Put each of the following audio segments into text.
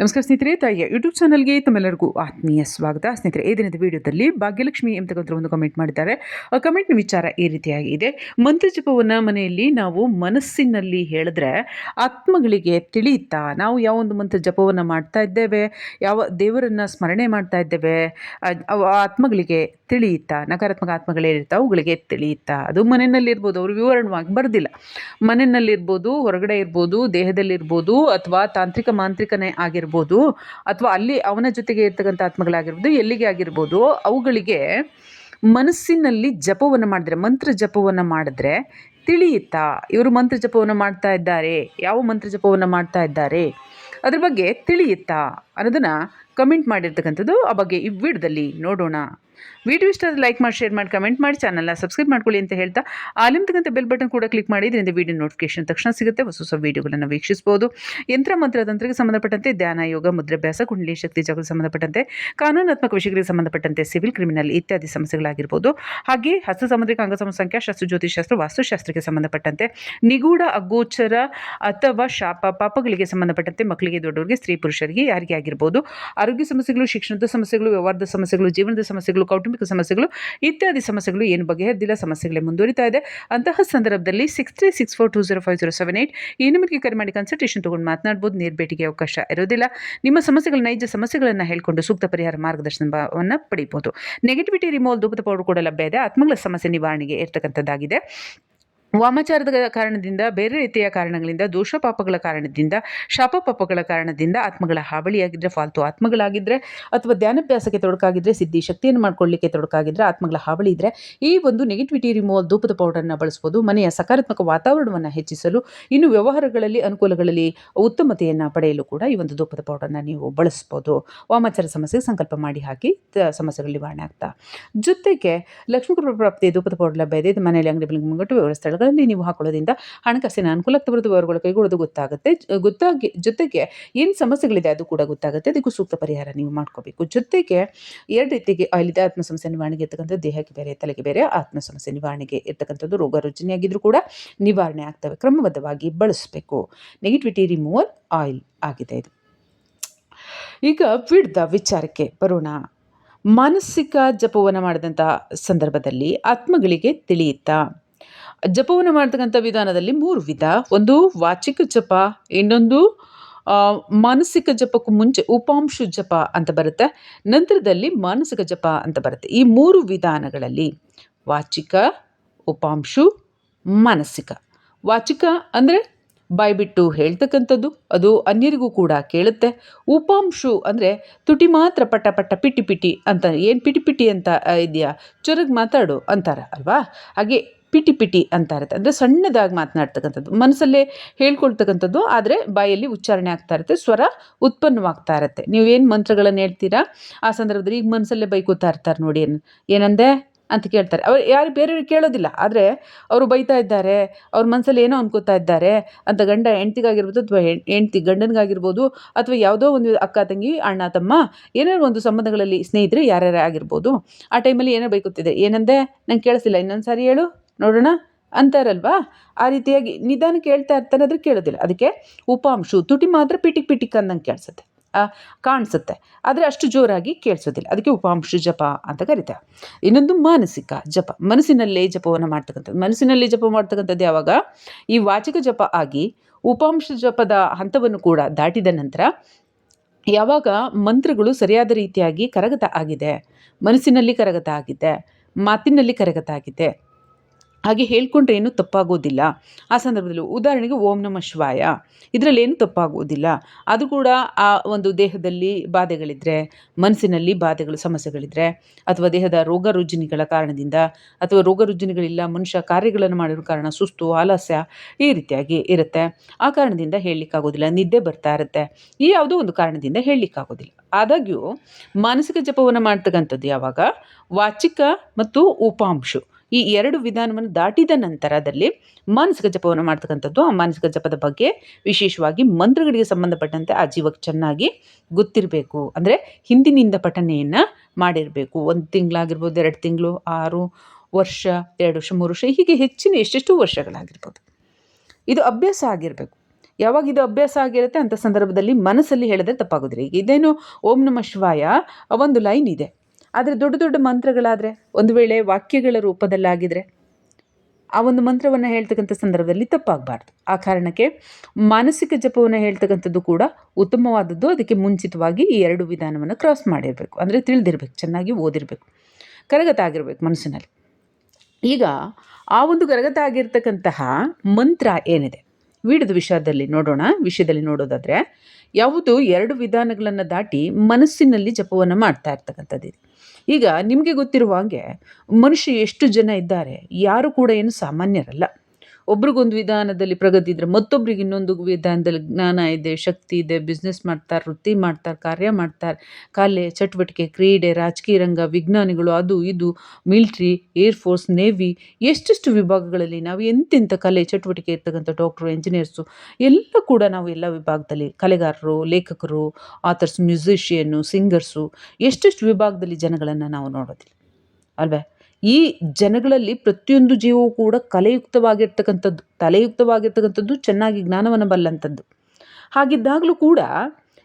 ನಮಸ್ಕಾರ ಸ್ನೇಹಿತರೆ, ತಾಯಿಯ ಯೂಟ್ಯೂಬ್ ಚಾನಲ್ಗೆ ತಮ್ಮೆಲ್ಲರಿಗೂ ಆತ್ಮೀಯ ಸ್ವಾಗತ. ಸ್ನೇಹಿತರೆ, ಈ ದಿನದ ವಿಡಿಯೋದಲ್ಲಿ ಭಾಗ್ಯಲಕ್ಷ್ಮಿ ಎಂಬತಕ್ಕಂಥ ಒಂದು ಕಮೆಂಟ್ ಮಾಡಿದ್ದಾರೆ. ಆ ಕಮೆಂಟ್ನ ವಿಚಾರ ಈ ರೀತಿಯಾಗಿದೆ ಮಂತ್ರ ಜಪವನ್ನು ಮನೆಯಲ್ಲಿ ನಾವು ಮನಸ್ಸಿನಲ್ಲಿ ಹೇಳಿದ್ರೆ ಆತ್ಮಗಳಿಗೆ ತಿಳಿಯುತ್ತಾ. ನಾವು ಯಾವ ಒಂದು ಮಂತ್ರ ಜಪವನ್ನು ಮಾಡ್ತಾ ಇದ್ದೇವೆ, ಯಾವ ದೇವರನ್ನು ಸ್ಮರಣೆ ಮಾಡ್ತಾ ಇದ್ದೇವೆ ಆತ್ಮಗಳಿಗೆ ತಿಳಿಯುತ್ತಾ ನಕಾರಾತ್ಮಕ ಆತ್ಮಗಳೇನಿರ್ತಾ ಅವುಗಳಿಗೆ ತಿಳಿಯುತ್ತಾ ಅದು ಮನೆಯಲ್ಲಿರ್ಬೋದು ಅವರು ವಿವರಣವಾಗಿ ಬರೆದಿಲ್ಲ. ಮನೆಯಲ್ಲಿರ್ಬೋದು, ಹೊರಗಡೆ ಇರ್ಬೋದು, ದೇಹದಲ್ಲಿರ್ಬೋದು, ಅಥವಾ ತಾಂತ್ರಿಕ ಮಾಂತ್ರಿಕನೇ ಆಗಿರ್ಬೋದು, ಅಥವಾ ಅಲ್ಲಿ ಅವನ ಜೊತೆಗೆ ಇರ್ತಕ್ಕಂಥ ಆತ್ಮಗಳಾಗಿರ್ಬೋದು, ಎಲ್ಲಿಗೆ ಆಗಿರ್ಬೋದು, ಅವುಗಳಿಗೆ ಮನಸ್ಸಿನಲ್ಲಿ ಜಪವನ್ನು ಮಾಡಿದ್ರೆ, ಮಂತ್ರ ಜಪವನ್ನು ಮಾಡಿದ್ರೆ ತಿಳಿಯುತ್ತಾ? ಇವರು ಮಂತ್ರ ಜಪವನ್ನು ಮಾಡ್ತಾ ಇದ್ದಾರೆ. ಯಾವ ಮಂತ್ರ ಜಪವನ್ನು ಮಾಡ್ತಾ ಇದ್ದಾರೆ? ಅದ್ರ ಬಗ್ಗೆ ತಿಳಿಯುತ್ತಾ? ಅನ್ನೋದನ್ನು ಕಮೆಂಟ್ ಮಾಡಿರ್ತಕ್ಕಂಥದ್ದು ಆ ಬಗ್ಗೆ ಈ ವಿಡಿಯೋದಲ್ಲಿ ನೋಡೋಣ. ವಿಡಿಯೋ ಇಷ್ಟ ಲೈಕ್ ಮಾಡಿ ಶೇರ್ ಮಾಡಿ ಕಮೆಂಟ್ ಮಾಡಿ ಚಾನಲ್ನ ಸಬ್ಸ್ಕ್ರೈಬ್ ಮಾಡ್ಕೊಳ್ಳಿ ಅಂತ ಹೇಳ್ತಾ ಆಲಿಮ್ತಕ್ಕಂಥ ಬೆಲ್ ಬಟನ್ ಕೂಡ ಕ್ಲಿಕ್ ಮಾಡಿ, ಇದರಿಂದ ವಿಡಿಯೋ ನೋಟಿಫಿಕೇಶನ್ ತಕ್ಷಣ ಸಿಗುತ್ತೆ. ಹೊಸ ಹೊಸ ವಿಡಿಯೋಗಳನ್ನು ವೀಕ್ಷಿಸಬಹುದು ಯಂತ್ರ, ಮಂತ್ರ, ತಂತ್ರಕ್ಕೆ ಸಂಬಂಧಪಟ್ಟಂತೆ ಧ್ಯಾನ, ಯೋಗ ಮುದ್ರಾಭ್ಯಾಸ ಕುಂಡಲಿ, ಶಕ್ತಿ ಜಾಗಕ್ಕೆ ಸಂಬಂಧಪಟ್ಟಂತೆ ಕಾನೂನಾತ್ಮಕ ವಿಷಯಗಳಿಗೆ ಸಂಬಂಧಪಟ್ಟಂತೆ ಸಿವಿಲ್ ಕ್ರಿಮಿನಲ್ ಇತ್ಯಾದಿ ಸಮಸ್ಯೆಗಳಾಗಿರ್ಬೋದು. ಹಾಗೆ ಹಸ್ತ ಸಾಮುದ್ರಿಕ, ಅಂಗ ಸಂಖ್ಯಾಶಾಸ್ತ್ರ ಜ್ಯೋತಿಷಾಸ್ತ್ರ ವಾಸ್ತುಶಾಸ್ತ್ರಕ್ಕೆ ಸಂಬಂಧಪಟ್ಟಂತೆ ನಿಗೂಢ, ಅಗೋಚರ ಅಥವಾ ಶಾಪ, ಪಾಪಗಳಿಗೆ ಸಂಬಂಧಪಟ್ಟಂತೆ ಮಕ್ಕಳಿಗೆ, ದೊಡ್ಡವರಿಗೆ, ಸ್ತ್ರೀ, ಪುರುಷರಿಗೆ, ಯಾರಿಗೆ ಆಗಿರ್ಬೋದು. ಆರೋಗ್ಯ ಸಮಸ್ಯೆಗಳು, ಶಿಕ್ಷಣದ ಸಮಸ್ಯೆಗಳು, ವ್ಯವಹಾರದ ಸಮಸ್ಯೆಗಳು, ಜೀವನದ ಸಮಸ್ಯೆಗಳು, ಕೌಟುಂಬಿಕ ಸಮಸ್ಯೆಗಳು, ಇತ್ಯಾದಿ ಸಮಸ್ಯೆಗಳು ಏನು ಬಗೆಹರಿದಿಲ್ಲ ಸಮಸ್ಯೆಗಳೇ ಮುಂದುವರಿತಾ ಇದೆ. ಅಂತಹ ಸಂದರ್ಭದಲ್ಲಿ six three six four two zero five zero seven eight ಈ ನಿಮಗೆ ಕರೆ ಮಾಡಿ ಕನ್ಸಲ್ಟೇಷನ್ ತೊಗೊಂಡು ಮಾತನಾಡ್ಬೋದು. ನೇರ ಭೇಟಿಗೆ ಅವಕಾಶ ಇರೋದಿಲ್ಲ ನಿಮ್ಮ ಸಮಸ್ಯೆಗಳ, ನೈಜ ಸಮಸ್ಯೆಗಳನ್ನು ಹೇಳ್ಕೊಂಡು ಸೂಕ್ತ ಪರಿಹಾರ ಮಾರ್ಗದರ್ಶನವನ್ನು ಪಡಿಬೋದು. ನೆಗೆಟಿವಿಟಿ ರಿಮೋಲ್ ಧೂಪದ ಪೌಡರ್ ಕೂಡ ಲಭ್ಯ ಇದೆ. ಆತ್ಮಗಳ ಸಮಸ್ಯೆ ನಿವಾರಣೆಗೆ ಇರ್ತಕ್ಕಂಥದ್ದಾಗಿದೆ. ವಾಮಾಚಾರದ ಕಾರಣದಿಂದ, ಬೇರೆ ರೀತಿಯ ಕಾರಣಗಳಿಂದ, ದೋಷ ಪಾಪಗಳ ಕಾರಣದಿಂದ, ಶಾಪ ಪಾಪಗಳ ಕಾರಣದಿಂದ ಆತ್ಮಗಳ ಹಾವಳಿಯಾಗಿದ್ದರೆ ಫಾಲ್ತು ಆತ್ಮಗಳಾಗಿದ್ದರೆ ಅಥವಾ ಧ್ಯಾನಾಭ್ಯಾಸಕ್ಕೆ ತೊಡಕಾಗಿದ್ದರೆ ಸಿದ್ಧಿ ಶಕ್ತಿಯನ್ನು ಮಾಡ್ಕೊಳ್ಳಿಕ್ಕೆ ತೊಡಕಾಗಿದ್ದರೆ ಆತ್ಮಗಳ ಹಾವಳಿ ಇದ್ದರೆ ಈ ಒಂದು ನೆಗೆಟಿವಿಟಿ ರಿಮೂವಲ್ ಧೂಪದ ಪೌಡರನ್ನು ಬಳಸ್ಬೋದು. ಮನೆಯ ಸಕಾರಾತ್ಮಕ ವಾತಾವರಣವನ್ನು ಹೆಚ್ಚಿಸಲು, ಇನ್ನು ವ್ಯವಹಾರಗಳಲ್ಲಿ, ಅನುಕೂಲಗಳಲ್ಲಿ ಉತ್ತಮತೆಯನ್ನು ಪಡೆಯಲು ಕೂಡ ಈ ಒಂದು ಧೂಪದ ಪೌಡರನ್ನು ನೀವು ಬಳಸ್ಬೋದು. ವಾಮಾಚಾರ ಸಮಸ್ಯೆಗೆ ಸಂಕಲ್ಪ ಮಾಡಿ ಹಾಕಿ ಸಮಸ್ಯೆಗಳು ನಿವಾರಣೆ ಆಗ್ತಾ. ಜೊತೆಗೆ ಲಕ್ಷ್ಮೀ ಪ್ರಾಪ್ತಿ ಧೂಪದ ಪೌಡರ್ ಲಭ್ಯ ಇದೆ. ಮನೆಯಲ್ಲಿ ಅಂಗಡಿ ಮುಂಗಟ್ಟು ವ್ಯವಹಾರ ಸ್ಥಳಗಳಲ್ಲಿ ನೀವು ಹಾಕೊಳ್ಳೋದ್ರಿಂದ ಹಣಕಾಸಿನ ಅನುಕೂಲಕ್ಕೆ ಬರೆದು ಅವರುಗಳು ಕೈಗೊಳ್ಳೋದು ಗೊತ್ತಾಗುತ್ತೆ. ಗೊತ್ತಾಗಿ, ಜೊತೆಗೆ ಏನು ಸಮಸ್ಯೆಗಳಿದೆ ಅದು ಕೂಡ ಗೊತ್ತಾಗುತ್ತೆ. ಅದಕ್ಕೂ ಸೂಕ್ತ ಪರಿಹಾರ ನೀವು ಮಾಡ್ಕೋಬೇಕು. ಜೊತೆಗೆ ಎರಡು ರೀತಿಗೆ ಆಯಿಲ್ ಇದೆ ಆತ್ಮ ಸಮಸ್ಯೆ ನಿವಾರಣೆಗೆ ಇರ್ತಕ್ಕಂಥದ್ದು ದೇಹಕ್ಕೆ ಬೇರೆ, ತಲೆಗೆ ಬೇರೆ ಆತ್ಮ ಸಮಸ್ಯೆ ನಿವಾರಣೆಗೆ ಇರ್ತಕ್ಕಂಥದ್ದು ರೋಗ ರುಜಿನಿಯಾಗಿದ್ದರೂ ಕೂಡ ನಿವಾರಣೆ ಆಗ್ತವೆ. ಕ್ರಮಬದ್ಧವಾಗಿ ಬಳಸಬೇಕು. ನೆಗೆಟಿವಿಟಿ ರಿಮೂವಲ್ ಆಯಿಲ್ ಆಗಿದೆ ಇದು. ಈಗ ವಿಡ್ದ ವಿಚಾರಕ್ಕೆ ಬರೋಣ. ಮಾನಸಿಕ ಜಪವನ್ನು ಮಾಡಿದಂಥ ಸಂದರ್ಭದಲ್ಲಿ ಆತ್ಮಗಳಿಗೆ ತಿಳಿಯುತ್ತಾ? ಜಪವನ್ನು ಮಾಡ್ತಕ್ಕಂಥ ವಿಧಾನದಲ್ಲಿ ಮೂರು ವಿಧ. ಒಂದು ವಾಚಿಕ ಜಪ, ಇನ್ನೊಂದು ಮಾನಸಿಕ ಜಪಕ್ಕೂ ಮುಂಚೆ ಉಪಾಂಶು ಜಪ ಅಂತ ಬರುತ್ತೆ. ನಂತರದಲ್ಲಿ ಮಾನಸಿಕ ಜಪ ಅಂತ ಬರುತ್ತೆ. ಈ ಮೂರು ವಿಧಾನಗಳಲ್ಲಿ ವಾಚಿಕ, ಉಪಾಂಶು, ಮಾನಸಿಕ. ವಾಚಿಕ ಅಂದರೆ ಬಾಯ್ಬಿಟ್ಟು ಹೇಳ್ತಕ್ಕಂಥದ್ದು, ಅದು ಅನ್ಯರಿಗೂ ಕೂಡ ಕೇಳುತ್ತೆ. ಉಪಾಂಶು ಅಂದರೆ ತುಟಿ ಮಾತ್ರ ಪಟ ಪಟ ಪಿಟಿ ಪಿಟಿ ಅಂತ ಏನು ಪಿಟಿ ಪಿಟಿ ಅಂತ ಇದೆಯಾ? ಚೊರಗ್ ಮಾತಾಡು ಅಂತಾರೆ ಅಲ್ವಾ? ಹಾಗೆ ಪಿಟಿ ಪಿಟಿ ಅಂತ ಇರುತ್ತೆ. ಅಂದರೆ ಸಣ್ಣದಾಗಿ ಮಾತನಾಡ್ತಕ್ಕಂಥದ್ದು. ಮನಸ್ಸಲ್ಲೇ ಹೇಳ್ಕೊಳ್ತಕ್ಕಂಥದ್ದು, ಆದರೆ ಬಾಯಲ್ಲಿ ಉಚ್ಚಾರಣೆ ಆಗ್ತಾ ಇರುತ್ತೆ, ಸ್ವರ ಉತ್ಪನ್ನವಾಗ್ತಾ ಇರುತ್ತೆ. ನೀವೇನು ಮಂತ್ರಗಳನ್ನು ಹೇಳ್ತೀರಾ? ಆ ಸಂದರ್ಭದಲ್ಲಿ ಈಗ ಮನಸ್ಸಲ್ಲೇ ಬೈಕೋತಾ ಇರ್ತಾರೆ ನೋಡಿ, ಏನು, ಏನಂದೆ ಅಂತ ಕೇಳ್ತಾರೆ. ಅವ್ರು ಯಾರು ಬೇರೆಯವ್ರಿಗೆ ಕೇಳೋದಿಲ್ಲ, ಆದರೆ ಅವರು ಬೈತಾ ಇದ್ದಾರೆ, ಅವ್ರ ಮನಸ್ಸಲ್ಲಿ ಏನೋ ಅನ್ಕೋತಾ ಇದ್ದಾರೆ ಅಂತ ಗಂಡ ಹೆಂಡ್ತಿಗಾಗಿರ್ಬೋದು ಅಥವಾ ಹೆಂಡ್ತಿ ಗಂಡನಿಗಾಗಿರ್ಬೋದು ಅಥವಾ ಯಾವುದೋ ಒಂದು ಅಕ್ಕ ತಂಗಿ, ಅಣ್ಣ, ತಮ್ಮ, ಏನಾದ್ರು ಒಂದು ಸಂಬಂಧಗಳಲ್ಲಿ ಸ್ನೇಹಿತರೆ ಯಾರ್ಯಾರೇ ಆಗಿರ್ಬೋದು, ಆ ಟೈಮಲ್ಲಿ ಏನೋ ಬೈಕುತ್ತಿದೆ ಏನಂದೆ? ನಂಗೆ ಕೇಳಿಸಿಲ್ಲ ಇನ್ನೊಂದು ಸಾರಿ ಹೇಳು. ನೋಡೋಣ. ಅಂತಾರಲ್ವಾ ಆ ರೀತಿಯಾಗಿ ನಿಧಾನ ಕೇಳ್ತಾ ಇರ್ತಾರೆ ಆದರೆ ಕೇಳೋದಿಲ್ಲ. ಅದಕ್ಕೆ ಉಪಾಂಶು ತುಟಿ ಮಾತ್ರ ಪಿಟಿಕ್ ಪಿಟಿಕ್ ಅಂದಂಗೆ ಕೇಳಿಸುತ್ತೆ. ಕಾಣಿಸುತ್ತೆ. ಆದರೆ ಅಷ್ಟು ಜೋರಾಗಿ ಕೇಳಿಸೋದಿಲ್ಲ. ಅದಕ್ಕೆ ಉಪಾಂಶು ಜಪ ಅಂತ ಕರಿತಾರೆ ಇನ್ನೊಂದು ಮಾನಸಿಕ ಜಪ. ಮನಸ್ಸಿನಲ್ಲೇ ಜಪವನ್ನು ಮಾಡ್ತಕ್ಕಂಥದ್ದು. ಮನಸ್ಸಿನಲ್ಲೇ ಜಪ ಮಾಡ್ತಕ್ಕಂಥದ್ದು ಯಾವಾಗ? ಈ ವಾಚಿಕ ಜಪ ಆಗಿ ಉಪಾಂಶ ಜಪದ ಹಂತವನ್ನು ಕೂಡ ದಾಟಿದ ನಂತರ ಯಾವಾಗ ಮಂತ್ರಗಳು ಸರಿಯಾದ ರೀತಿಯಾಗಿ ಕರಗತ ಆಗಿದೆ, ಮನಸ್ಸಿನಲ್ಲಿ ಕರಗತ ಆಗಿದೆ, ಮಾತಿನಲ್ಲಿ ಕರಗತ ಆಗಿದೆ ಹಾಗೆ ಹೇಳ್ಕೊಂಡ್ರೆ ಏನು ತಪ್ಪಾಗೋದಿಲ್ಲ. ಆ ಸಂದರ್ಭದಲ್ಲಿ ಉದಾಹರಣೆಗೆ ಓಂ ನಮ ಶಿವಾಯ. ಇದರಲ್ಲಿ ಏನು ತಪ್ಪಾಗುವುದಿಲ್ಲ ಅದು ಕೂಡ ಆ ಒಂದು ದೇಹದಲ್ಲಿ ಬಾಧೆಗಳಿದ್ದರೆ ಮನಸ್ಸಿನಲ್ಲಿ ಬಾಧೆಗಳು ಸಮಸ್ಯೆಗಳಿದ್ದರೆ ಅಥವಾ ದೇಹದ ರೋಗ ರುಜಿನಿಗಳ ಕಾರಣದಿಂದ, ಅಥವಾ ರೋಗ ರುಜಿನಿಗಳಿಲ್ಲ, ಮನುಷ್ಯ ಕಾರ್ಯಗಳನ್ನು ಮಾಡಿರೋ ಕಾರಣ ಸುಸ್ತು, ಆಲಸ್ಯ ಈ ರೀತಿಯಾಗಿ ಇರುತ್ತೆ. ಆ ಕಾರಣದಿಂದ ಹೇಳಲಿಕ್ಕಾಗೋದಿಲ್ಲ, ನಿದ್ದೆ ಬರ್ತಾ ಇರುತ್ತೆ. ಈ ಯಾವುದೋ ಒಂದು ಕಾರಣದಿಂದ ಹೇಳಲಿಕ್ಕಾಗೋದಿಲ್ಲ. ಆದಾಗ್ಯೂ ಮಾನಸಿಕ ಜಪವನ್ನು ಮಾಡ್ತಕ್ಕಂಥದ್ದು ಯಾವಾಗ? ವಾಚಿಕ ಮತ್ತು ಉಪಾಂಶು. ಈ ಎರಡು ವಿಧಾನವನ್ನು ದಾಟಿದ ನಂತರದಲ್ಲಿ ಮಾನಸಿಕ ಜಪವನ್ನು ಮಾಡ್ತಕ್ಕಂಥದ್ದು. ಆ ಮಾನಸಿಕ ಜಪದ ಬಗ್ಗೆ ವಿಶೇಷವಾಗಿ ಮಂತ್ರಗಳಿಗೆ ಸಂಬಂಧಪಟ್ಟಂತೆ ಆ ಜೀವಕ್ಕೆ ಚೆನ್ನಾಗಿ ಗೊತ್ತಿರಬೇಕು. ಅಂದರೆ ಹಿಂದಿನಿಂದ ಪಠನೆಯನ್ನು ಮಾಡಿರಬೇಕು. ಒಂದು ತಿಂಗಳಾಗಿರ್ಬೋದು, ಎರಡು ತಿಂಗಳು, ಆರು ವರ್ಷ, ಎರಡು ವರ್ಷ, ಮೂರು ವರ್ಷ, ಹೀಗೆ ಹೆಚ್ಚಿನ ಎಷ್ಟೆಷ್ಟು ವರ್ಷಗಳಾಗಿರ್ಬೋದು. ಇದು ಅಭ್ಯಾಸ ಆಗಿರಬೇಕು. ಯಾವಾಗ ಇದು ಅಭ್ಯಾಸ ಆಗಿರುತ್ತೆ ಅಂಥ ಸಂದರ್ಭದಲ್ಲಿ ಮನಸ್ಸಲ್ಲಿ ಹೇಳಿದ್ರೆ ತಪ್ಪಾಗೋದಿಲ್ಲ. ಈಗ ಇದೇನು ಓಂ ನಮ ಶಿವಾಯ ಒಂದು ಲೈನ್ ಇದೆ. ಆದರೆ ದೊಡ್ಡ ದೊಡ್ಡ ಮಂತ್ರಗಳಾದರೆ ಒಂದು ವೇಳೆ ವಾಕ್ಯಗಳ ರೂಪದಲ್ಲಾಗಿದ್ದರೆ ಆ ಒಂದು ಮಂತ್ರವನ್ನು ಹೇಳ್ತಕ್ಕಂಥ ಸಂದರ್ಭದಲ್ಲಿ ತಪ್ಪಾಗಬಾರ್ದು. ಆ ಕಾರಣಕ್ಕೆ ಮಾನಸಿಕ ಜಪವನ್ನು ಹೇಳ್ತಕ್ಕಂಥದ್ದು ಕೂಡ ಉತ್ತಮವಾದದ್ದು. ಅದಕ್ಕೆ ಮುಂಚಿತವಾಗಿ ಈ ಎರಡು ವಿಧಾನವನ್ನು ಕ್ರಾಸ್ ಮಾಡಿರಬೇಕು. ಅಂದರೆ ತಿಳಿದಿರ್ಬೇಕು, ಚೆನ್ನಾಗಿ ಓದಿರಬೇಕು. ಕರಗತ ಆಗಿರಬೇಕು ಮನಸ್ಸಿನಲ್ಲಿ. ಈಗ ಆ ಒಂದು ಕರಗತ ಆಗಿರ್ತಕ್ಕಂತಹ ಮಂತ್ರ ಏನಿದೆ? ವಿಡಿದ ವಿಷಯದಲ್ಲಿ ನೋಡೋಣ, ವಿಷಯದಲ್ಲಿ ನೋಡೋದಾದರೆ ಯಾವುದು ಎರಡು ವಿಧಾನಗಳನ್ನು ದಾಟಿ ಮನಸ್ಸಿನಲ್ಲಿ ಜಪವನ್ನು ಮಾಡ್ತಾ ಇರ್ತಕ್ಕಂಥದ್ದು ಇದೆ ಈಗ ನಿಮಗೆ ಗೊತ್ತಿರುವ ಹಾಗೆ ಮನುಷ್ಯ ಎಷ್ಟು ಜನ ಇದ್ದಾರೆ, ಯಾರು ಕೂಡ ಏನು ಸಾಮಾನ್ಯರಲ್ಲ. ಒಬ್ರಿಗೊಂದು ವಿಧಾನದಲ್ಲಿ ಪ್ರಗತಿ ಇದ್ದರೆ ಮತ್ತೊಬ್ರಿಗೆ ಇನ್ನೊಂದು ವಿಧಾನದಲ್ಲಿ ಜ್ಞಾನ ಇದೆ, ಶಕ್ತಿ ಇದೆ ಬಿಸ್ನೆಸ್ ಮಾಡ್ತಾರೆ, ವೃತ್ತಿ ಮಾಡ್ತಾರೆ, ಕಾರ್ಯ ಮಾಡ್ತಾರೆ, ಕಲೆ ಚಟುವಟಿಕೆ, ಕ್ರೀಡೆ, ರಾಜಕೀಯ ರಂಗ, ವಿಜ್ಞಾನಿಗಳು, ಅದು ಇದು ಮಿಲ್ಟ್ರಿ ಏರ್ಫೋರ್ಸ್ ನೇವಿ ಎಷ್ಟೆಷ್ಟು ವಿಭಾಗಗಳಲ್ಲಿ ನಾವು ಎಂತೆಂಥ ಕಲೆ ಚಟುವಟಿಕೆ ಇರ್ತಕ್ಕಂಥ ಡಾಕ್ಟ್ರು ಇಂಜಿನಿಯರ್ಸು ಎಲ್ಲ ಕೂಡ ನಾವು ಎಲ್ಲ ವಿಭಾಗದಲ್ಲಿ ಕಲೆಗಾರರು, ಲೇಖಕರು ಆಥರ್ಸ್ ಮ್ಯೂಸಿಷಿಯನ್ನು ಸಿಂಗರ್ಸು ಎಷ್ಟೆಷ್ಟು ವಿಭಾಗದಲ್ಲಿ ಜನಗಳನ್ನು ನಾವು ನೋಡೋದಿಲ್ಲ. ಅಲ್ವೇ? ಈ ಜನಗಳಲ್ಲಿ ಪ್ರತಿಯೊಂದು ಜೀವವೂ ಕೂಡ ಕಲೆಯುಕ್ತವಾಗಿರ್ತಕ್ಕಂಥದ್ದು, ತಲೆಯುಕ್ತವಾಗಿರ್ತಕ್ಕಂಥದ್ದು ಚೆನ್ನಾಗಿ ಜ್ಞಾನವನ್ನು ಬಲ್ಲಂಥದ್ದು. ಹಾಗಿದ್ದಾಗಲೂ ಕೂಡ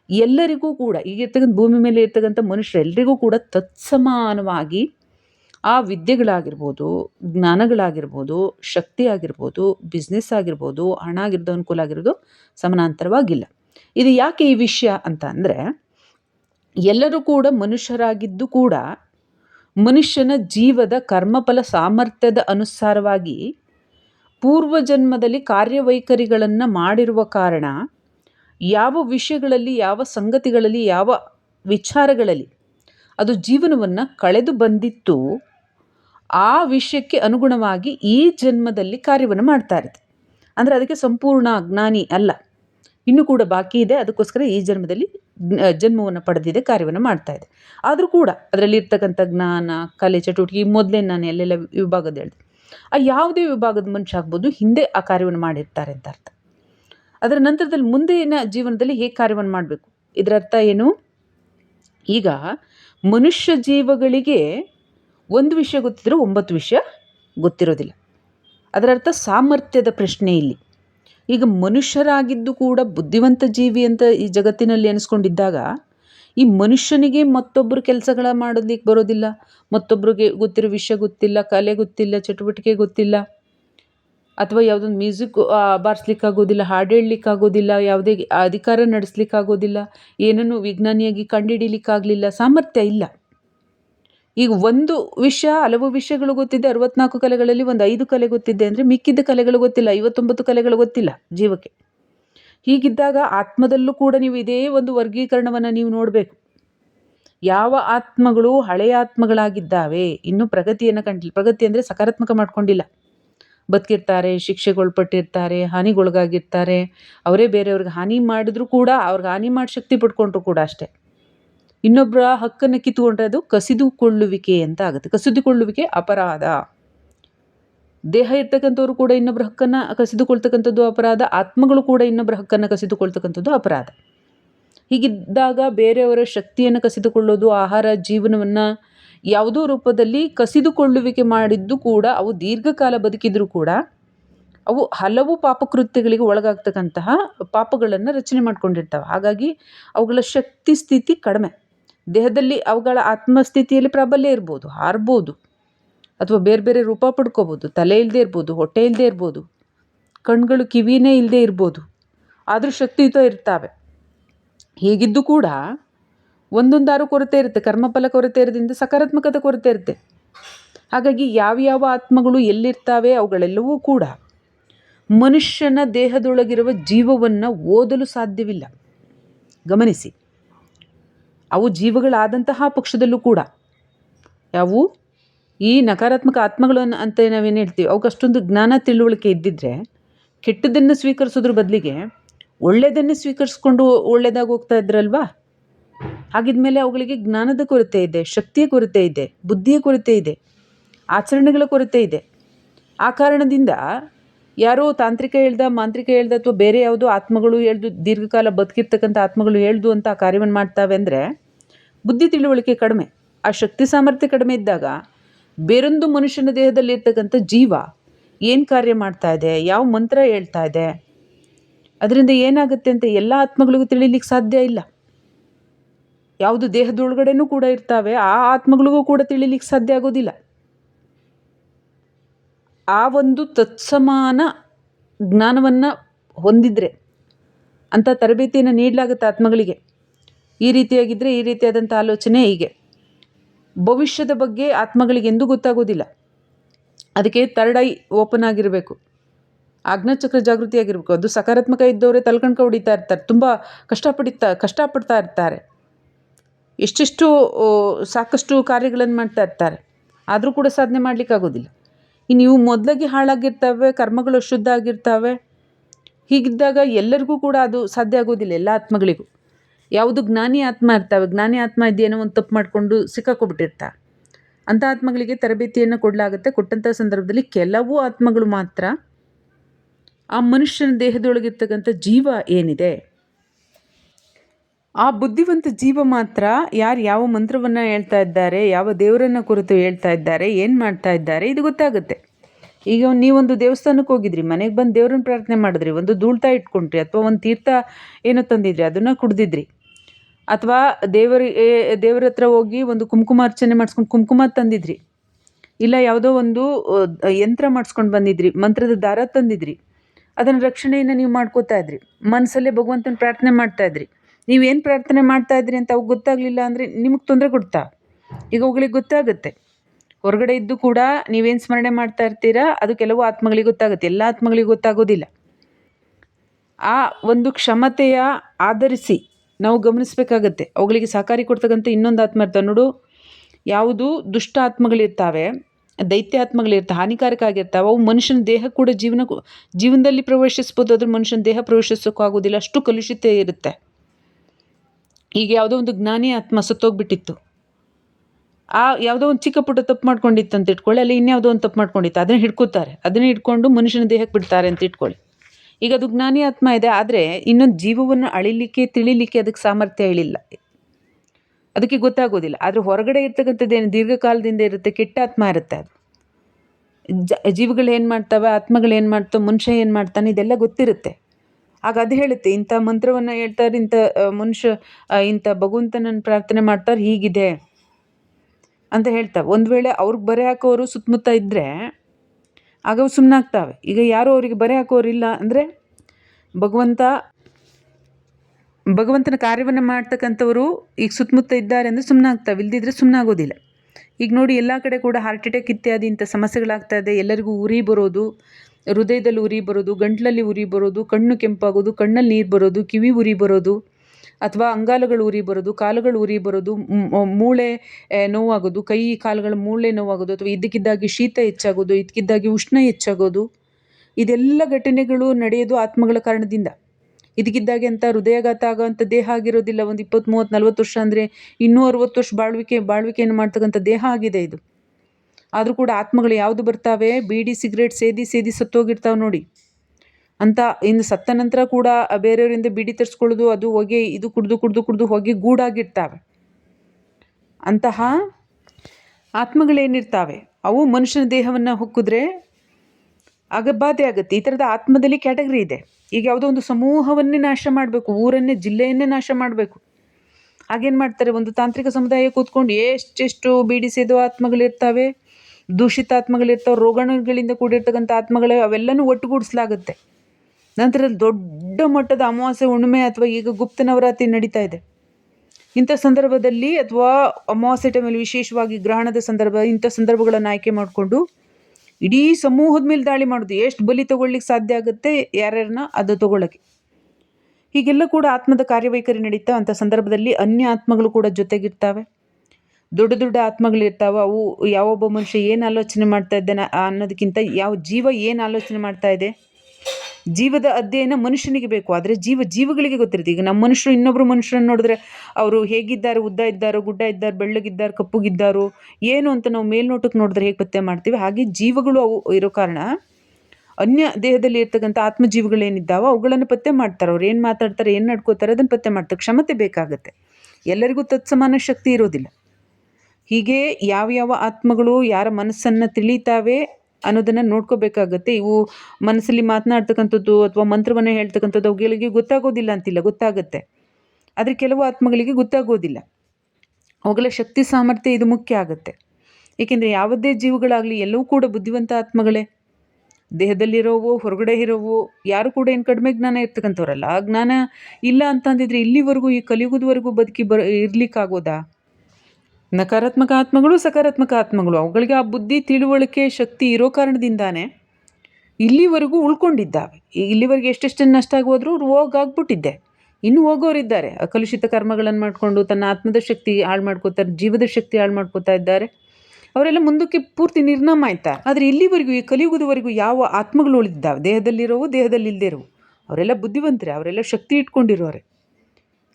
ಎಲ್ಲರಿಗೂ ಕೂಡ, ಈಗ ಇರ್ತಕ್ಕಂಥ ಭೂಮಿ ಮೇಲೆ ಇರ್ತಕ್ಕಂಥ ಮನುಷ್ಯರೆಲ್ಲರಿಗೂ ಕೂಡ ತತ್ಸಮಾನವಾಗಿ ಆ ವಿದ್ಯೆಗಳಾಗಿರ್ಬೋದು, ಜ್ಞಾನಗಳಾಗಿರ್ಬೋದು ಶಕ್ತಿ ಆಗಿರ್ಬೋದು ಬಿಸ್ನೆಸ್ ಆಗಿರ್ಬೋದು, ಹಣ ಆಗಿರೋದು, ಅನುಕೂಲ ಆಗಿರೋದು ಸಮಾನಾಂತರವಾಗಿಲ್ಲ. ಇದು ಯಾಕೆ ಈ ವಿಷಯ ಅಂತ ಅಂದರೆ ಎಲ್ಲರೂ ಕೂಡ ಮನುಷ್ಯರಾಗಿದ್ದು ಕೂಡ ಮನುಷ್ಯನ ಜೀವದ ಕರ್ಮಫಲ ಸಾಮರ್ಥ್ಯದ ಅನುಸಾರವಾಗಿ ಪೂರ್ವಜನ್ಮದಲ್ಲಿ ಕಾರ್ಯವೈಖರಿಗಳನ್ನು ಮಾಡಿರುವ ಕಾರಣ ಯಾವ ವಿಷಯಗಳಲ್ಲಿ, ಯಾವ ಸಂಗತಿಗಳಲ್ಲಿ, ಯಾವ ವಿಚಾರಗಳಲ್ಲಿ ಅದು ಜೀವನವನ್ನು ಕಳೆದು ಬಂದಿತ್ತು, ಆ ವಿಷಯಕ್ಕೆ ಅನುಗುಣವಾಗಿ ಈ ಜನ್ಮದಲ್ಲಿ ಕಾರ್ಯವನ್ನು ಮಾಡ್ತಾ ಇರುತ್ತೆ. ಅಂದರೆ ಅದಕ್ಕೆ ಸಂಪೂರ್ಣ ಅಜ್ಞಾನಿ ಅಲ್ಲ. ಇನ್ನೂ ಕೂಡ ಬಾಕಿ ಇದೆ. ಅದಕ್ಕೋಸ್ಕರ ಈ ಜನ್ಮದಲ್ಲಿ ಜನ್ಮವನ್ನು ಪಡೆದಿದೆ, ಕಾರ್ಯವನ್ನು ಮಾಡ್ತಾ ಇದೆ. ಆದರೂ ಕೂಡ ಅದರಲ್ಲಿ ಇರ್ತಕ್ಕಂಥ ಜ್ಞಾನ, ಕಲೆ, ಚಟುವಟಿಕೆ ಮೊದಲೇ ನಾನು ಎಲ್ಲೆಲ್ಲ ವಿಭಾಗದ ಹೇಳಿದೆ. ಆ ಯಾವುದೇ ವಿಭಾಗದ ಮನುಷ್ಯ ಆಗ್ಬೋದು, ಹಿಂದೆ ಆ ಕಾರ್ಯವನ್ನು ಮಾಡಿರ್ತಾರೆ ಅಂತ ಅರ್ಥ. ಅದರ ನಂತರದಲ್ಲಿ ಮುಂದಿನ ಜೀವನದಲ್ಲಿ ಹೇಗೆ ಕಾರ್ಯವನ್ನು ಮಾಡಬೇಕು? ಇದರ ಅರ್ಥ ಏನು? ಈಗ ಮನುಷ್ಯ ಜೀವಗಳಿಗೆ ಒಂದು ವಿಷಯ ಗೊತ್ತಿದ್ರೆ ಒಂಬತ್ತು ವಿಷಯ ಗೊತ್ತಿರೋದಿಲ್ಲ. ಅದರ ಅರ್ಥ ಸಾಮರ್ಥ್ಯದ ಪ್ರಶ್ನೆ ಇಲ್ಲಿ. ಈಗ ಮನುಷ್ಯರಾಗಿದ್ದು ಕೂಡ ಬುದ್ಧಿವಂತ ಜೀವಿ ಅಂತ ಈ ಜಗತ್ತಿನಲ್ಲಿ ಅನಿಸ್ಕೊಂಡಿದ್ದಾಗ ಈ ಮನುಷ್ಯನಿಗೆ ಮತ್ತೊಬ್ಬರು ಕೆಲಸಗಳ ಮಾಡೋದಕ್ಕೆ ಬರೋದಿಲ್ಲ. ಮತ್ತೊಬ್ಬರಿಗೆ ಗೊತ್ತಿರೋ ವಿಷಯ ಗೊತ್ತಿಲ್ಲ, ಕಲೆ ಗೊತ್ತಿಲ್ಲ, ಚಟುವಟಿಕೆ ಗೊತ್ತಿಲ್ಲ. ಅಥವಾ ಯಾವುದೊಂದು ಮ್ಯೂಸಿಕ್ ಬಾರಿಸ್ಲಿಕ್ಕಾಗೋದಿಲ್ಲ, ಹಾಡು ಹೇಳಲಿಕ್ಕಾಗೋದಿಲ್ಲ, ಯಾವುದೇ ಅಧಿಕಾರ ನಡೆಸ್ಲಿಕ್ಕಾಗೋದಿಲ್ಲ, ಏನನ್ನು ವಿಜ್ಞಾನಿಯಾಗಿ ಕಂಡುಹಿಡೀಲಿಕ್ಕಾಗಲಿಲ್ಲ ಸಾಮರ್ಥ್ಯ ಇಲ್ಲ. ಈಗ ಒಂದು ವಿಷಯ, ಹಲವು ವಿಷಯಗಳು ಗೊತ್ತಿದೆ. ಅರವತ್ನಾಲ್ಕು ಕಲೆಗಳಲ್ಲಿ ಒಂದು ಐದು ಕಲೆ ಗೊತ್ತಿದೆ ಅಂದರೆ ಮಿಕ್ಕಿದ್ದ ಕಲೆಗಳು ಗೊತ್ತಿಲ್ಲ. ಐವತ್ತೊಂಬತ್ತು ಕಲೆಗಳು ಗೊತ್ತಿಲ್ಲ ಜೀವಕ್ಕೆ. ಹೀಗಿದ್ದಾಗ ಆತ್ಮದಲ್ಲೂ ಕೂಡ ನೀವು ಇದೇ ಒಂದು ವರ್ಗೀಕರಣವನ್ನು ನೀವು ನೋಡಬೇಕು. ಯಾವ ಆತ್ಮಗಳು ಹಳೆಯ ಆತ್ಮಗಳಾಗಿದ್ದಾವೆ? ಇನ್ನೂ ಪ್ರಗತಿಯನ್ನು ಕಂಡಿಲ್ಲ ಪ್ರಗತಿ ಅಂದರೆ ಸಕಾರಾತ್ಮಕ ಮಾಡ್ಕೊಂಡಿಲ್ಲ. ಬದುಕಿರ್ತಾರೆ, ಶಿಕ್ಷೆಗೊಳ್ಪಟ್ಟಿರ್ತಾರೆ, ಹಾನಿಗೊಳಗಾಗಿರ್ತಾರೆ. ಅವರೇ ಬೇರೆಯವ್ರಿಗೆ ಹಾನಿ ಮಾಡಿದ್ರು ಕೂಡ, ಅವ್ರಿಗೆ ಹಾನಿ ಮಾಡಿ ಶಕ್ತಿ ಪಡ್ಕೊಂಡ್ರು ಕೂಡ ಅಷ್ಟೇ. ಇನ್ನೊಬ್ಬರ ಹಕ್ಕನ್ನು ಕಿತ್ತುಕೊಂಡ್ರೆ ಅದು ಕಸಿದುಕೊಳ್ಳುವಿಕೆ ಅಂತ ಆಗುತ್ತೆ. ಕಸಿದುಕೊಳ್ಳುವಿಕೆ ಅಪರಾಧ. ದೇಹ ಇರ್ತಕ್ಕಂಥವ್ರು ಕೂಡ ಇನ್ನೊಬ್ಬರ ಹಕ್ಕನ್ನು ಕಸಿದುಕೊಳ್ತಕ್ಕಂಥದ್ದು ಅಪರಾಧ. ಆತ್ಮಗಳು ಕೂಡ ಇನ್ನೊಬ್ಬರ ಹಕ್ಕನ್ನು ಕಸಿದುಕೊಳ್ತಕ್ಕಂಥದ್ದು ಅಪರಾಧ. ಹೀಗಿದ್ದಾಗ ಬೇರೆಯವರ ಶಕ್ತಿಯನ್ನು ಕಸಿದುಕೊಳ್ಳೋದು, ಆಹಾರ, ಜೀವನವನ್ನು ಯಾವುದೋ ರೂಪದಲ್ಲಿ ಕಸಿದುಕೊಳ್ಳುವಿಕೆ ಮಾಡಿದ್ದು ಕೂಡ, ಅವು ದೀರ್ಘಕಾಲ ಬದುಕಿದರೂ ಕೂಡ, ಅವು ಹಲವು ಪಾಪಕೃತ್ಯಗಳಿಗೆ ಒಳಗಾಗ್ತಕ್ಕಂತಹ ಪಾಪಗಳನ್ನು ರಚನೆ ಮಾಡ್ಕೊಂಡಿರ್ತವೆ. ಹಾಗಾಗಿ ಅವುಗಳ ಶಕ್ತಿ ಸ್ಥಿತಿ ಕಡಿಮೆ. ದೇಹದಲ್ಲಿ ಅವುಗಳ ಆತ್ಮಸ್ಥಿತಿಯಲ್ಲಿ ಪ್ರಾಬಲ್ಯ ಇರ್ಬೋದು, ಹಾರ್ಬೋದು. ಅಥವಾ ಬೇರೆ ಬೇರೆ ರೂಪ ಪಡ್ಕೋಬೋದು. ತಲೆ ಇಲ್ಲದೆ ಇರ್ಬೋದು, ಹೊಟ್ಟೆ ಇಲ್ಲದೆ ಇರ್ಬೋದು, ಕಣ್ಗಳು ಕಿವಿನೇ ಇಲ್ಲದೆ ಇರ್ಬೋದು. ಆದರೂ ಶಕ್ತಿಯುತ ಇರ್ತಾವೆ. ಹೀಗಿದ್ದು ಕೂಡ ಒಂದೊಂದಾರು ಕೊರತೆ ಇರುತ್ತೆ. ಕರ್ಮಫಲ ಕೊರತೆ ಇರೋದ್ರಿಂದ ಸಕಾರಾತ್ಮಕತೆ ಕೊರತೆ ಇರುತ್ತೆ. ಹಾಗಾಗಿ ಯಾವ್ಯಾವ ಆತ್ಮಗಳು ಎಲ್ಲಿರ್ತಾವೆ ಅವುಗಳೆಲ್ಲವೂ ಕೂಡ ಮನುಷ್ಯನ ದೇಹದೊಳಗಿರುವ ಜೀವವನ್ನು ಓದಲು ಸಾಧ್ಯವಿಲ್ಲ. ಗಮನಿಸಿ. ಅವು ಜೀವಗಳಾದಂತಹ ಪಕ್ಷದಲ್ಲೂ ಕೂಡ. ಯಾವು ಈ ನಕಾರಾತ್ಮಕ ಆತ್ಮಗಳು ಅಂತ ನಾವೇನು ಹೇಳ್ತೀವಿ ಅವಕ್ಕೆ ಅಷ್ಟೊಂದು ಜ್ಞಾನ ತಿಳುವಳಿಕೆ ಇದ್ದಿದ್ದರೆ ಕೆಟ್ಟದ್ದನ್ನು ಸ್ವೀಕರಿಸೋದ್ರ ಬದಲಿಗೆ ಒಳ್ಳೆಯದನ್ನೇ ಸ್ವೀಕರಿಸ್ಕೊಂಡು ಒಳ್ಳೆಯದಾಗಿ ಹೋಗ್ತಾ ಇದ್ರಲ್ವಾ? ಹಾಗಿದ್ಮೇಲೆ ಅವುಗಳಿಗೆ ಜ್ಞಾನದ ಕೊರತೆ ಇದೆ, ಶಕ್ತಿಯ ಕೊರತೆ ಇದೆ, ಬುದ್ಧಿಯ ಕೊರತೆ ಇದೆ, ಆಚರಣೆಗಳ ಕೊರತೆ ಇದೆ. ಆ ಕಾರಣದಿಂದ ಯಾರೋ ತಾಂತ್ರಿಕ ಹೇಳ್ದ, ಮಾಂತ್ರಿಕ ಹೇಳ್ದ ಅಥವಾ ಬೇರೆ ಯಾವುದೋ ಆತ್ಮಗಳು ಹೇಳ್ದು, ದೀರ್ಘಕಾಲ ಬದುಕಿರ್ತಕ್ಕಂಥ ಆತ್ಮಗಳು ಹೇಳ್ದು ಅಂತ ಕಾರ್ಯವನ್ನು ಮಾಡ್ತಾವೆ ಅಂದರೆ ಬುದ್ಧಿ ತಿಳುವಳಿಕೆ ಕಡಿಮೆ, ಆ ಶಕ್ತಿ ಸಾಮರ್ಥ್ಯ ಕಡಿಮೆ ಇದ್ದಾಗ ಬೇರೊಂದು ಮನುಷ್ಯನ ದೇಹದಲ್ಲಿ ಇರ್ತಕ್ಕಂಥ ಜೀವ ಏನು ಕಾರ್ಯ ಮಾಡ್ತಾ ಇದೆ, ಯಾವ ಮಂತ್ರ ಹೇಳ್ತಾ ಇದೆ, ಅದರಿಂದ ಏನಾಗುತ್ತೆ ಅಂತ ಎಲ್ಲ ಆತ್ಮಗಳಿಗೂ ತಿಳಿಲಿಕ್ಕೆ ಸಾಧ್ಯ ಇಲ್ಲ. ಯಾವುದು ದೇಹದೊಳಗಡೆನೂ ಕೂಡ ಇರ್ತಾವೆ, ಆ ಆತ್ಮಗಳಿಗೂ ಕೂಡ ತಿಳಿಲಿಕ್ಕೆ ಸಾಧ್ಯ ಆಗೋದಿಲ್ಲ. ಆ ಒಂದು ತತ್ಸಮಾನ ಜ್ಞಾನವನ್ನು ಹೊಂದಿದರೆ ಅಂಥ ತರಬೇತಿಯನ್ನು ನೀಡಲಾಗುತ್ತೆ ಆತ್ಮಗಳಿಗೆ. ಈ ರೀತಿಯಾಗಿದ್ದರೆ ಈ ರೀತಿಯಾದಂಥ ಆಲೋಚನೆ ಹೀಗೆ. ಭವಿಷ್ಯದ ಬಗ್ಗೆ ಆತ್ಮಗಳಿಗೆ ಎಂದೂ ಗೊತ್ತಾಗೋದಿಲ್ಲ. ಅದಕ್ಕೆ ಥರ್ಡ್ ಐ ಓಪನ್ ಆಗಿರಬೇಕು. ಆಜ್ಞಾಚಕ್ರ ಜಾಗೃತಿಯಾಗಿರಬೇಕು. ಅದು ಸಕಾರಾತ್ಮಕ ಇದ್ದವರೇ ತಲ್ಕಣ್ಕ ಹೊಡಿತಾ ಇರ್ತಾರೆ. ತುಂಬ ಕಷ್ಟಪಡಿತಾ, ಕಷ್ಟಪಡ್ತಾ ಇರ್ತಾರೆ. ಎಷ್ಟೆಷ್ಟು ಸಾಕಷ್ಟು ಕಾರ್ಯಗಳನ್ನು ಮಾಡ್ತಾ ಇರ್ತಾರೆ. ಆದರೂ ಕೂಡ ಸಾಧನೆ ಮಾಡಲಿಕ್ಕಾಗೋದಿಲ್ಲ. ಇನ್ನು ಇವು ಮೊದಲಾಗಿ ಹಾಳಾಗಿರ್ತವೆ, ಕರ್ಮಗಳು ಶುದ್ಧ ಆಗಿರ್ತವೆ. ಹೀಗಿದ್ದಾಗ ಎಲ್ಲರಿಗೂ ಕೂಡ ಅದು ಸಾಧ್ಯ ಆಗೋದಿಲ್ಲ, ಎಲ್ಲ ಆತ್ಮಗಳಿಗೂ. ಯಾವುದು ಜ್ಞಾನಿ ಆತ್ಮ ಇರ್ತಾವೆ ಜ್ಞಾನಿ ಆತ್ಮ ಇದೇನೋ ಒಂದು ತಪ್ಪು ಮಾಡಿಕೊಂಡು ಸಿಕ್ಕಾಕೊಬಿಟ್ಟಿರ್ತಾ. ಅಂಥ ಆತ್ಮಗಳಿಗೆ ತರಬೇತಿಯನ್ನು ಕೊಡಲಾಗುತ್ತೆ. ಕೊಟ್ಟಂಥ ಸಂದರ್ಭದಲ್ಲಿ ಕೆಲವು ಆತ್ಮಗಳು ಮಾತ್ರ ಆ ಮನುಷ್ಯನ ದೇಹದೊಳಗಿರ್ತಕ್ಕಂಥ ಜೀವ ಏನಿದೆ? ಆ ಬುದ್ಧಿವಂತ ಜೀವ ಮಾತ್ರ ಯಾರು ಯಾವ ಮಂತ್ರವನ್ನು ಹೇಳ್ತಾ ಇದ್ದಾರೆ, ಯಾವ ದೇವರನ್ನು ಕುರಿತು ಹೇಳ್ತಾ ಇದ್ದಾರೆ, ಏನು ಮಾಡ್ತಾ ಇದ್ದಾರೆ, ಇದು ಗೊತ್ತಾಗುತ್ತೆ. ಈಗ ನೀವೊಂದು ದೇವಸ್ಥಾನಕ್ಕೆ ಹೋಗಿದ್ರಿ, ಮನೆಗೆ ಬಂದು ದೇವ್ರನ್ನ ಪ್ರಾರ್ಥನೆ ಮಾಡಿದ್ರಿ, ಒಂದು ಧೂಳ್ತಾ ಇಟ್ಕೊಂಡ್ರಿ, ಅಥವಾ ಒಂದು ತೀರ್ಥ ಏನೋ ತಂದಿದ್ರಿ, ಅದನ್ನು ಕುಡ್ದಿದ್ರಿ. ಅಥವಾ ದೇವರಿಗೆ ದೇವರ ಹತ್ರ ಹೋಗಿ ಒಂದು ಕುಂಕುಮಾರ್ಚನೆ ಮಾಡಿಸ್ಕೊಂಡು ಕುಂಕುಮ ತಂದಿದ್ರಿ. ಇಲ್ಲ ಯಾವುದೋ ಒಂದು ಯಂತ್ರ ಮಾಡಿಸ್ಕೊಂಡು ಬಂದಿದ್ರಿ, ಮಂತ್ರದ ದಾರ ತಂದಿದ್ರಿ. ಅದನ್ನು ರಕ್ಷಣೆಯನ್ನು ನೀವು ಮಾಡ್ಕೋತಾ ಇದ್ರಿ. ಮನಸ್ಸಲ್ಲೇ ಭಗವಂತನ ಪ್ರಾರ್ಥನೆ ಮಾಡ್ತಾ ಇದ್ರಿ. ನೀವೇನು ಪ್ರಾರ್ಥನೆ ಮಾಡ್ತಾ ಇದ್ರಿ ಅಂತ ಅವು ಗೊತ್ತಾಗಲಿಲ್ಲ ಅಂದರೆ ನಿಮಗೆ ತೊಂದರೆ ಕೊಡ್ತಾ? ಈಗ ಅವುಗಳಿಗೆ ಗೊತ್ತಾಗುತ್ತೆ. ಹೊರಗಡೆ ಇದ್ದು ಕೂಡ ನೀವೇನು ಸ್ಮರಣೆ ಮಾಡ್ತಾ ಇರ್ತೀರಾ? ಅದು ಕೆಲವು ಆತ್ಮಗಳಿಗೆ ಗೊತ್ತಾಗುತ್ತೆ. ಎಲ್ಲ ಆತ್ಮಗಳಿಗೆ ಗೊತ್ತಾಗೋದಿಲ್ಲ. ಆ ಒಂದು ಕ್ಷಮತೆಯ ಆಧರಿಸಿ ನಾವು ಗಮನಿಸಬೇಕಾಗತ್ತೆ. ಅವುಗಳಿಗೆ ಸಹಕಾರಿ ಕೊಡ್ತಕ್ಕಂಥ ಇನ್ನೊಂದು ಆತ್ಮ ಇರ್ತವೆ ನೋಡು. ಯಾವುದು ದುಷ್ಟ ಆತ್ಮಗಳಿರ್ತಾವೆ, ದೈತ್ಯ ಆತ್ಮಗಳಿರ್ತವೆ ಹಾನಿಕಾರಕ ಆಗಿರ್ತಾವೆ ಅವು ಮನುಷ್ಯನ ದೇಹ ಕೂಡ ಜೀವನ ಜೀವನದಲ್ಲಿ ಪ್ರವೇಶಿಸ್ಬೋದು ಅದ್ರ ಮನುಷ್ಯನ ದೇಹ ಪ್ರವೇಶಿಸೋಕ್ಕಾಗೋದಿಲ್ಲ ಅಷ್ಟು ಕಲುಷಿತ ಇರುತ್ತೆ. ಈಗ ಯಾವುದೋ ಒಂದು ಜ್ಞಾನಿ ಆತ್ಮ ಸತ್ತೋಗ್ಬಿಟ್ಟಿತ್ತು. ಆ ಯಾವುದೋ ಒಂದು ಚಿಕ್ಕ ಪುಟ್ಟ ತಪ್ಪು ಮಾಡ್ಕೊಂಡಿತ್ತು ಅಂತ ಇಟ್ಕೊಳ್ಳಿ, ಅಲ್ಲಿ ಇನ್ಯಾವುದೋ ಒಂದು ತಪ್ಪು ಮಾಡ್ಕೊಂಡಿತ್ತು, ಅದನ್ನು ಹಿಡ್ಕೋತಾರೆ. ಅದನ್ನೇ ಹಿಡ್ಕೊಂಡು ಮನುಷ್ಯನ ದೇಹಕ್ಕೆ ಬಿಡ್ತಾರೆ ಅಂತ ಇಟ್ಕೊಳ್ಳಿ. ಈಗ ಅದು ಜ್ಞಾನಿ ಆತ್ಮ ಇದೆ, ಆದರೆ ಇನ್ನೊಂದು ಜೀವವನ್ನು ಅಳಿಲಿಕ್ಕೆ, ತಿಳಿಲಿಕ್ಕೆ ಅದಕ್ಕೆ ಸಾಮರ್ಥ್ಯ ಹೇಳಿಲ್ಲ ಅದಕ್ಕೆ ಗೊತ್ತಾಗೋದಿಲ್ಲ. ಆದರೆ ಹೊರಗಡೆ ಇರ್ತಕ್ಕಂಥದ್ದೇನು ದೀರ್ಘಕಾಲದಿಂದ ಇರುತ್ತೆ, ಕೆಟ್ಟ ಆತ್ಮ ಇರುತ್ತೆ ಅದು. ಜ, ಜೀವಿಗಳು ಏನು ಮಾಡ್ತವೆ, ಆತ್ಮಗಳು ಏನು ಮಾಡ್ತವೆ ಮನುಷ್ಯ ಏನು ಮಾಡ್ತಾನೆ, ಇದೆಲ್ಲ ಗೊತ್ತಿರುತ್ತೆ. ಆಗ ಅದು ಹೇಳುತ್ತೆ, ಇಂಥ ಮಂತ್ರವನ್ನು ಹೇಳ್ತಾರೆ, ಇಂಥ ಮನುಷ್ಯ ಇಂಥ ಭಗವಂತನನ್ನು ಪ್ರಾರ್ಥನೆ ಮಾಡ್ತಾರೆ, ಹೀಗಿದೆ ಅಂತ ಹೇಳ್ತಾವೆ ಒಂದು ವೇಳೆ ಅವ್ರಿಗೆ ಬರೆ ಹಾಕೋರು ಸುತ್ತಮುತ್ತ ಇದ್ದರೆ ಆಗ ಅವು ಸುಮ್ಮನಾಗ್ತಾವೆ ಈಗ ಯಾರು ಅವರಿಗೆ ಬರೆ ಹಾಕೋರಿಲ್ಲ ಅಂದರೆ ಭಗವಂತ, ಭಗವಂತನ ಕಾರ್ಯವನ್ನು ಮಾಡ್ತಕ್ಕಂಥವರು ಈಗ ಸುತ್ತಮುತ್ತ ಇದ್ದಾರೆ ಅಂದರೆ ಸುಮ್ಮನಾಗ್ತಾವೆ ಇಲ್ದಿದ್ರೆ ಸುಮ್ಮನಾಗೋದಿಲ್ಲ ಈಗ ನೋಡಿ ಎಲ್ಲ ಕಡೆ ಕೂಡ ಹಾರ್ಟ್ ಅಟ್ಯಾಕ್ ಇತ್ಯಾದಿ ಇಂಥ ಸಮಸ್ಯೆಗಳಾಗ್ತಾ ಇದೆ. ಎಲ್ಲರಿಗೂ ಉರಿ ಬರೋದು, ಹೃದಯದಲ್ಲಿ ಉರಿ ಬರೋದು, ಗಂಟ್ಲಲ್ಲಿ ಉರಿ ಬರೋದು, ಕಣ್ಣು ಕೆಂಪಾಗೋದು, ಕಣ್ಣಲ್ಲಿ ನೀರು ಬರೋದು, ಕಿವಿ ಉರಿ ಬರೋದು. ಅಥವಾ ಅಂಗಾಲಗಳು ಉರಿ ಬರೋದು, ಕಾಲುಗಳು ಉರಿ ಬರೋದು ಮೂಳೆ ನೋವಾಗೋದು, ಕೈ, ಕಾಲುಗಳ ಮೂಳೆ ನೋವಾಗೋದು, ಅಥವಾ ಇದ್ದಕ್ಕಿದ್ದಾಗಿ ಶೀತ ಹೆಚ್ಚಾಗೋದು, ಇದ್ದಕ್ಕಿದ್ದಾಗಿ ಉಷ್ಣ ಹೆಚ್ಚಾಗೋದು, ಇದೆಲ್ಲ ಘಟನೆಗಳು ನಡೆಯೋದು ಆತ್ಮಗಳ ಕಾರಣದಿಂದ. ಇದಕ್ಕಿದ್ದಾಗೆ ಅಂತ ಹೃದಯಾಘಾತ ಆಗೋವಂಥ ದೇಹ ಆಗಿರೋದಿಲ್ಲ, ಒಂದು ಇಪ್ಪತ್ತು ಮೂವತ್ತು ನಲ್ವತ್ತು ವರ್ಷ ಅಂದರೆ ಇನ್ನೂ ಅರುವತ್ತು ವರ್ಷ ಬಾಳ್ವಿಕೆ, ಬಾಳ್ವಿಕೆಯನ್ನು ಮಾಡ್ತಕ್ಕಂಥ ದೇಹ ಆಗಿದೆ ಇದು. ಆದರೂ ಕೂಡ ಆತ್ಮಗಳು ಯಾವುದು ಬರ್ತಾವೆ? ಬೀಡಿ, ಸಿಗರೇಟ್ ಸೇದಿ ಸೇದಿ ಸತ್ತೋಗಿರ್ತಾವೆ ನೋಡಿ. ಅಂತ ಇನ್ನು ಸತ್ತ ನಂತರ ಕೂಡ ಬೇರೆಯವರಿಂದ ಬೀಡಿ ತರಿಸ್ಕೊಳ್ಳೋದು ಅದು ಹೊಗೆ ಇದು ಕುಡಿದು ಕುಡಿದು ಕುಡಿದು ಹೊಗೆ ಗೂಡಾಗಿರ್ತಾವೆ. ಅಂತಹ ಆತ್ಮಗಳೇನಿರ್ತಾವೆ? ಅವು ಮನುಷ್ಯನ ದೇಹವನ್ನು ಹೊಕ್ಕಿದ್ರೆ ಆಗ ಬಾಧೆ ಆಗುತ್ತೆ. ಈ ಥರದ ಆತ್ಮದಲ್ಲಿ ಕ್ಯಾಟಗರಿ ಇದೆ. ಈಗ ಯಾವುದೋ ಒಂದು ಸಮೂಹವನ್ನೇ ನಾಶ ಮಾಡಬೇಕು, ಊರನ್ನೇ, ಜಿಲ್ಲೆಯನ್ನೇ ನಾಶ ಮಾಡಬೇಕು. ಆಗೇನು ಮಾಡ್ತಾರೆ? ಒಂದು ತಾಂತ್ರಿಕ ಸಮುದಾಯ ಕೂತ್ಕೊಂಡು ಎಷ್ಟೆಷ್ಟು ಬೀಡಿ ಸೇದೋ ಆತ್ಮಗಳಿರ್ತಾವೆ, ದೂಷಿತ ಆತ್ಮಗಳಿರ್ತಾವೆ, ರೋಗಾಣುಗಳಿಂದ ಕೂಡಿರ್ತಕ್ಕಂಥ ಆತ್ಮಗಳೇ ಅವೆಲ್ಲನೂ ಒಟ್ಟುಗೂಡಿಸಲಾಗುತ್ತೆ. ನಂತರ ದೊಡ್ಡ ಮಟ್ಟದ ಅಮಾವಾಸ್ಯೆ ಹುಣ್ಣಿಮೆ ಅಥವಾ ಈಗ ಗುಪ್ತ ನವರಾತ್ರಿ ನಡೀತಾ ಇದೆ. ಇಂಥ ಸಂದರ್ಭದಲ್ಲಿ ಅಥವಾ ಅಮಾವಾಸ್ಯೆ ಟೈಮಲ್ಲಿ ವಿಶೇಷವಾಗಿ ಗ್ರಹಣದ ಸಂದರ್ಭ, ಇಂಥ ಸಂದರ್ಭಗಳನ್ನು ಆಯ್ಕೆ ಮಾಡಿಕೊಂಡು ಇಡೀ ಸಮೂಹದ ಮೇಲೆ ದಾಳಿ ಮಾಡೋದು, ಎಷ್ಟು ಬಲಿ ತಗೊಳ್ಳಿಕ್ಕೆ ಸಾಧ್ಯ ಆಗುತ್ತೆ, ಯಾರ್ಯಾರನ್ನ ಅದು ತಗೊಳ್ಳೋಕ್ಕೆ ಹೀಗೆಲ್ಲ ಕೂಡ ಆತ್ಮದ ಕಾರ್ಯವೈಖರಿ ನಡೀತಾ ಅಂಥ ಸಂದರ್ಭದಲ್ಲಿ ಅನ್ಯ ಆತ್ಮಗಳು ಕೂಡ ಜೊತೆಗಿರ್ತಾವೆ. ದೊಡ್ಡ ದೊಡ್ಡ ಆತ್ಮಗಳಿರ್ತಾವೆ, ಅವು ಯಾವೊಬ್ಬ ಮನುಷ್ಯ ಏನು ಆಲೋಚನೆ ಮಾಡ್ತಾ ಇದ್ದಾನೆ ಅನ್ನೋದಕ್ಕಿಂತ ಯಾವ ಜೀವ ಏನು ಆಲೋಚನೆ ಮಾಡ್ತಾ ಇದೆ ಜೀವದ ಅಧ್ಯಯನ ಮನುಷ್ಯನಿಗೆ ಬೇಕು. ಆದರೆ ಜೀವ ಜೀವಗಳಿಗೆ ಗೊತ್ತಿರುತ್ತೆ. ಈಗ ನಮ್ಮ ಮನುಷ್ಯರು ಇನ್ನೊಬ್ಬರು ಮನುಷ್ಯರನ್ನು ನೋಡಿದ್ರೆ ಅವರು ಹೇಗಿದ್ದಾರೆ, ಉದ್ದ ಇದ್ದಾರೋ, ಗುಡ್ಡ ಇದ್ದಾರೆ, ಬೆಳ್ಳಗಿದ್ದಾರೆ, ಕಪ್ಪುಗಿದ್ದಾರೋ, ಏನು ಅಂತ ನಾವು ಮೇಲ್ನೋಟಕ್ಕೆ ನೋಡಿದ್ರೆ ಹೇಗೆ ಪತ್ತೆ ಮಾಡ್ತೀವಿ? ಹಾಗೆ ಜೀವಗಳು ಅವು ಇರೋ ಕಾರಣ ಅನ್ಯ ದೇಹದಲ್ಲಿ ಇರ್ತಕ್ಕಂಥ ಆತ್ಮಜೀವಿಗಳೇನಿದ್ದಾವೋ ಅವುಗಳನ್ನು ಪತ್ತೆ ಮಾಡ್ತಾರೆ. ಅವ್ರು ಏನು ಮಾತಾಡ್ತಾರೆ, ಏನು ನಡ್ಕೋತಾರೆ ಅದನ್ನು ಪತ್ತೆ ಮಾಡ್ತಾರೆ. ಕ್ಷಮತೆ ಬೇಕಾಗುತ್ತೆ. ಎಲ್ಲರಿಗೂ ತತ್ಸಮಾನ ಶಕ್ತಿ ಇರೋದಿಲ್ಲ. ಹೀಗೆ ಯಾವ ಯಾವ ಆತ್ಮಗಳು, ಯಾರ ಮನಸ್ಸನ್ನು ತಿಳಿತಾವೆ ಅನ್ನೋದನ್ನು ನೋಡ್ಕೋಬೇಕಾಗತ್ತೆ. ಇವು ಮನಸ್ಸಲ್ಲಿ ಮಾತನಾಡ್ತಕ್ಕಂಥದ್ದು ಅಥವಾ ಮಂತ್ರವನ್ನು ಹೇಳ್ತಕ್ಕಂಥದ್ದು ಅವುಗಳಿಗೆ ಗೊತ್ತಾಗೋದಿಲ್ಲ ಅಂತಿಲ್ಲ, ಗೊತ್ತಾಗುತ್ತೆ. ಆದರೆ ಕೆಲವು ಆತ್ಮಗಳಿಗೆ ಗೊತ್ತಾಗೋದಿಲ್ಲ. ಅವುಗಳ ಶಕ್ತಿ ಸಾಮರ್ಥ್ಯ ಇದು ಮುಖ್ಯ ಆಗುತ್ತೆ. ಏಕೆಂದರೆ ಯಾವುದೇ ಜೀವಗಳಾಗಲಿ ಎಲ್ಲವೂ ಕೂಡ ಬುದ್ಧಿವಂತ ಆತ್ಮಗಳೇ. ದೇಹದಲ್ಲಿರೋವು, ಹೊರಗಡೆ ಇರೋವು, ಯಾರು ಕೂಡ ಏನು ಕಡಿಮೆ ಜ್ಞಾನ ಇರ್ತಕ್ಕಂಥವ್ರಲ್ಲ. ಆ ಜ್ಞಾನ ಇಲ್ಲ ಅಂತಂದಿದ್ರೆ ಇಲ್ಲಿವರೆಗೂ ಈ ಕಲಿಯುಗದವರೆಗೂ ಬದುಕಿ ಬರ, ಇರ್ಲಿಕ್ಕಾಗೋದಾ? ನಕಾರಾತ್ಮಕ ಆತ್ಮಗಳು ಸಕಾರಾತ್ಮಕ ಆತ್ಮಗಳು ಅವುಗಳಿಗೆ ಆ ಬುದ್ಧಿ, ತಿಳುವಳಿಕೆ, ಶಕ್ತಿ ಇರೋ ಕಾರಣದಿಂದಾನೆ ಇಲ್ಲಿವರೆಗೂ ಉಳ್ಕೊಂಡಿದ್ದಾವೆ. ಇಲ್ಲಿವರೆಗೆ ಎಷ್ಟೆಷ್ಟು ನಷ್ಟ ಆಗೋದ್ರೂ ಹೋಗಾಗ್ಬಿಟ್ಟಿದ್ದೆ ಇನ್ನು ಹೋಗೋರಿದ್ದಾರೆ. ಅಕಲುಷಿತ ಕಲುಷಿತ ಕರ್ಮಗಳನ್ನು ಮಾಡಿಕೊಂಡು ತನ್ನ ಆತ್ಮದ ಶಕ್ತಿ ಹಾಳು ಮಾಡ್ಕೋತಾರೆ, ಜೀವದ ಶಕ್ತಿ ಹಾಳು ಮಾಡ್ಕೋತಾ ಇದ್ದಾರೆ. ಅವರೆಲ್ಲ ಮುಂದಕ್ಕೆ ಪೂರ್ತಿ ನಿರ್ನಾಮ ಆಯ್ತಾ ಆದರೆ ಇಲ್ಲಿವರೆಗೂ, ಈ ಕಲಿಯುಗದವರೆಗೂ ಯಾವ ಆತ್ಮಗಳು ಉಳಿದಿದ್ದಾವೆ? ದೇಹದಲ್ಲಿರೋವು ದೇಹದಲ್ಲಿ ಇಲ್ಲದೇ ಇರೋವು ಅವರೆಲ್ಲ ಬುದ್ಧಿವಂತರೇ. ಅವರೆಲ್ಲ ಶಕ್ತಿ ಇಟ್ಕೊಂಡಿರೋರೆ.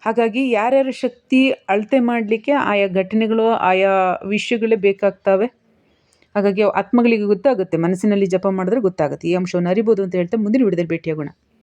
ಹಾಗಾಗಿ ಯಾರ್ಯಾರ ಶಕ್ತಿ ಅಳತೆ ಮಾಡಲಿಕ್ಕೆ ಆಯಾ ಘಟನೆಗಳು, ಆಯಾ ವಿಷಯಗಳೇ ಬೇಕಾಗ್ತವೆ. ಹಾಗಾಗಿ ಆತ್ಮಗಳಿಗೆ ಗೊತ್ತಾಗುತ್ತೆ, ಮನಸ್ಸಿನಲ್ಲಿ ಜಪ ಮಾಡಿದ್ರೆ ಗೊತ್ತಾಗುತ್ತೆ. ಈ ಅಂಶವನ್ನು ಅರಿಬೋದು ಅಂತ ಹೇಳ್ತಾ ಮುಂದಿನ ವಿಡಿಯೋದಲ್ಲಿ ಭೇಟಿಯಾಗೋಣ.